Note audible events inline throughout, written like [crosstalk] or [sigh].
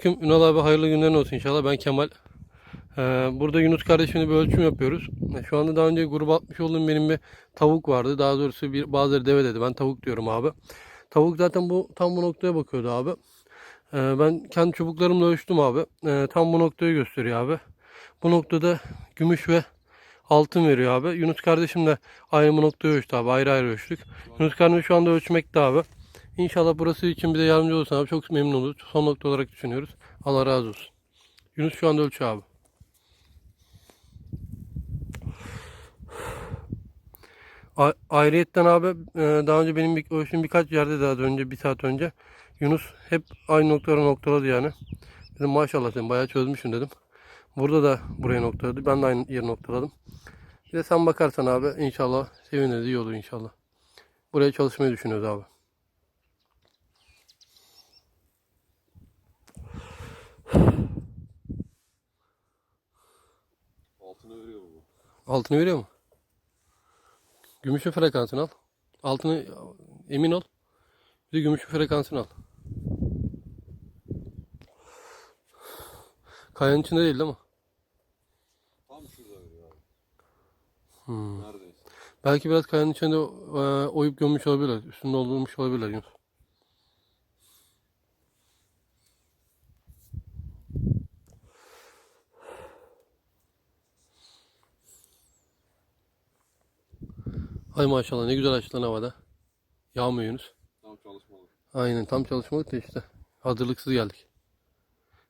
Selamünaleyküm. Ünal abi hayırlı günlerin olsun inşallah. Ben Kemal. Ee, burada Yunus kardeşimle bir ölçüm yapıyoruz. Şu anda daha önce gruba atmış olduğum benim bir tavuk vardı. Daha doğrusu bir bazıları deve dedi. Ben tavuk diyorum abi. Tavuk zaten bu tam bu noktaya bakıyordu abi. Ee, ben kendi çubuklarımla ölçtüm abi. Ee, tam bu noktayı gösteriyor abi. Bu noktada gümüş ve altın veriyor abi. Yunus kardeşim de aynı bu noktayı ölçtü abi. Ayrı ayrı ölçtük. Yunus kardeşim şu anda ölçmekte abi. İnşallah burası için bize yardımcı olursan abi çok memnun oluruz. Son nokta olarak düşünüyoruz. Allah razı olsun. Yunus şu anda ölçüyor abi. A- ayrıyetten abi e, daha önce benim bir, ölçtüğüm birkaç yerde daha önce bir saat önce Yunus hep aynı noktaları noktaladı yani. Dedim maşallah sen bayağı çözmüşsün dedim. Burada da buraya noktaladı. Ben de aynı yeri noktaladım. Bir de sen bakarsan abi inşallah seviniriz iyi olur inşallah. Buraya çalışmayı düşünüyoruz abi. Altını veriyor bu. Altını veriyor mu? Gümüşün frekansını al. Altını emin ol. Bir de gümüşün frekansını al. Kayanın içinde değil değil mi? Tam şurada veriyor abi. Hmm. Neredeyse. Belki biraz kayanın içinde e, oyup gömmüş olabilirler. Üstünde doldurmuş olabilirler Yunus. Ay maşallah ne güzel açtı lan havada. Yağmıyor Yunus. Tam çalışmalı. Aynen tam çalışmalık da işte. Hazırlıksız geldik.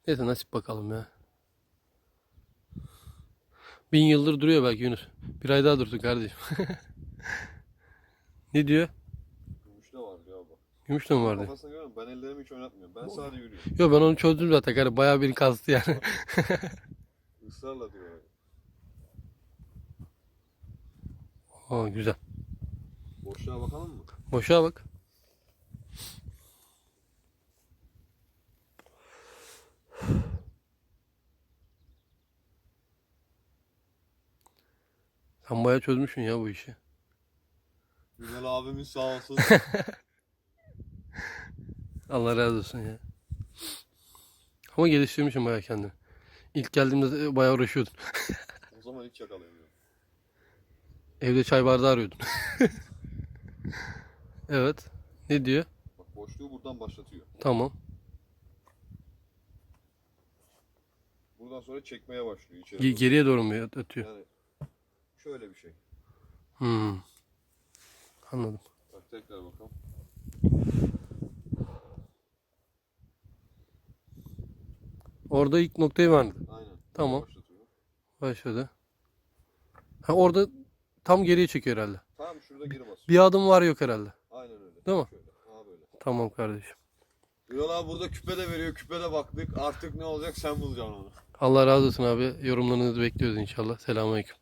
Neyse nasip bakalım ya. Bin yıldır duruyor belki Yunus. Bir ay daha dursun kardeşim. [laughs] ne diyor? Gümüş de var ya bak. Gümüş de mi vardı? Kafasına görüyorum. Ben ellerimi hiç oynatmıyorum. Ben sadece yürüyorum. Yok ben onu çözdüm zaten. Yani bayağı bir kastı yani. [laughs] Israrla diyor. abi. Aa, güzel. Boşluğa bakalım mı? Boşa bak. Sen bayağı çözmüşsün ya bu işi. Ünal abimiz sağ olsun. [laughs] Allah razı olsun ya. Ama geliştirmişim bayağı kendini. İlk geldiğimde bayağı uğraşıyordun. o zaman hiç yakalayamıyorum. Evde çay bardağı arıyordun. [laughs] evet. Ne diyor? Bak boşluğu buradan başlatıyor. Tamam. Buradan sonra çekmeye başlıyor içeri. Ge- doğru. geriye doğru mu atıyor? Yani şöyle bir şey. Hmm. Anladım. Bak tekrar bakalım. Orada ilk noktayı verdi. Aynen. Tamam. Başlatıyor. Başladı. Ha orada tam geriye çekiyor herhalde. Tam şurada geri basıyor. Bir adım var yok herhalde. Değil mi? Şöyle. Ha böyle. Tamam kardeşim. Ünal abi burada küpe de veriyor. Küpe de baktık. Artık ne olacak sen bulacaksın onu. Allah razı olsun abi. Yorumlarınızı bekliyoruz inşallah. Selamünaleyküm.